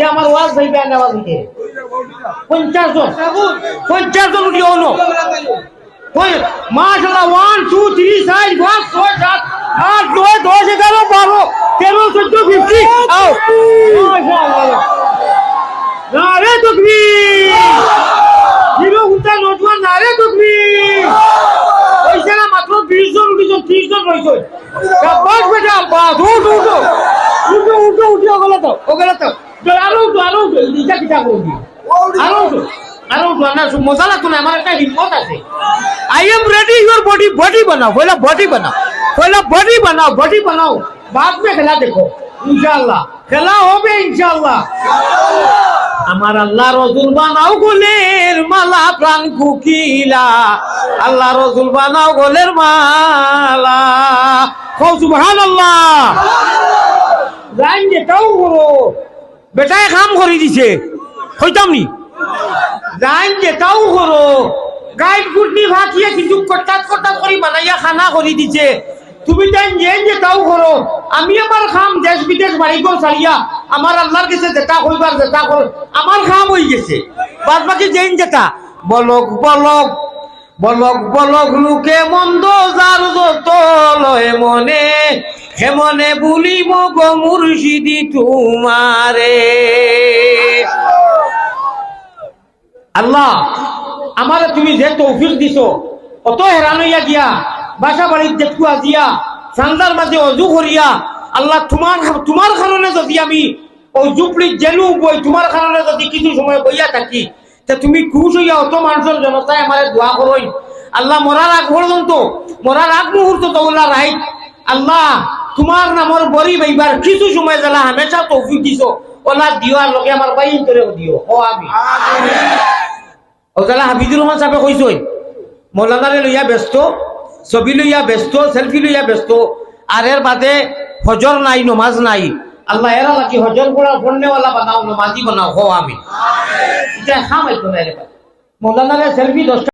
তে আমার ওয়াজ ভাইবে আন্দাবাদ হইতে পঞ্চাশ জন। পঞ্চাশ জন উঠি অনু মাশাল্লাহ ওয়ান টু থ্রি চার, পাঁচ, ছয়, সাত, আট, নয়, দশ, এগারো, বারো, তেরো, চোদ্দ ফিফটি নারে নজওয়ান নারে তকবীর। হইছে মাত্র বিশ জন উঠিছ ত্রিশ জন রয়েছে। বাস উঠ উঠ উঠো উঠো দাও ওগুলো দাও আরও উঠো আরও উঠো ইটা কিটা করে দিও আরও উঠো আরও উঠো না মশালা তুমি আমার একটা হিম্মত আছে। I am ready your body body বানাও পহলা বডি বানাও পহলা বডি বানাও বডি বানাও। বাদ মে খেলা দেখো ইনশাআল্লাহ। খেলা হবে ইনশাআল্লাহ। আমার আল্লাহ রসুল বানাও গোলের মালা প্রাণ কুকিলা। আল্লাহ রসুল বানাও গোলের মালা। সুবহানাল্লাহ। আল্লাহ জান যেটাও করো বেটায় কাম করে দিছে। হইতাম নি? জান যেটাও করো গাইড গুডনি ভাতিয়ে কিছু কটাত কটাত করে বানাইয়া খানা করে দিছে। তুমি তাই যে যেটাও করো আমি আমার খাম দেশ বিদেশ বাড়ি গো ছাড়িয়া আমার আল্লাহর কাছে যেটা হইবার যেটা কর আমার খাম হয়ে গেছে। বাদ বাকি যেন যেটা বলক বলক। বলক বলক লোকে মন্দ যার যত লয় মনে হেমনে বলিব গো মুর্শিদি তোমারে। আল্লাহ, আমারে তুমি যে তৌফিক দিছো, অত হেরান হইয়া গিয়া, বাসা বাড়ির দেখু আজিয়া সান্দার মাঝে অজু করিয়া, আল্লাহ তোমার তোমার কারণে যদি আমি অজু প্লিট জেলু বই, তোমার কারণে যদি কিছু সময় বইয়া থাকি তা তুমি খুশ হইয়া অত মানুষের জনতায় আমারে দোয়া করই। আল্লাহ মরার আগ পর্যন্ত মরার আগ মুহূর্ত তো আল্লাহ রাইট আল্লাহ তোমার নামর বরি বাইবার কিছু সময় জ্বালা হামেশা তৌফিক দিছো। ওলা দিও আর লগে আমার বাই করে দিও। ও আমি। ওজালা হাফিজুর রহমান সাহেবে কইসই মৌলানারে লইয়া ব্যস্ত ছবি লইয়া ব্যস্ত সেলফি লইয়া ব্যস্ত। আর এর বাদে হজর নাই নমাজ নাই। আল্লাহ এরা নাকি হজর করা পড়নেওয়ালা বানাও নমাজি বানাও হো আমি এটা খাম আইতো না রে মৌলানারে সেলফি দশটা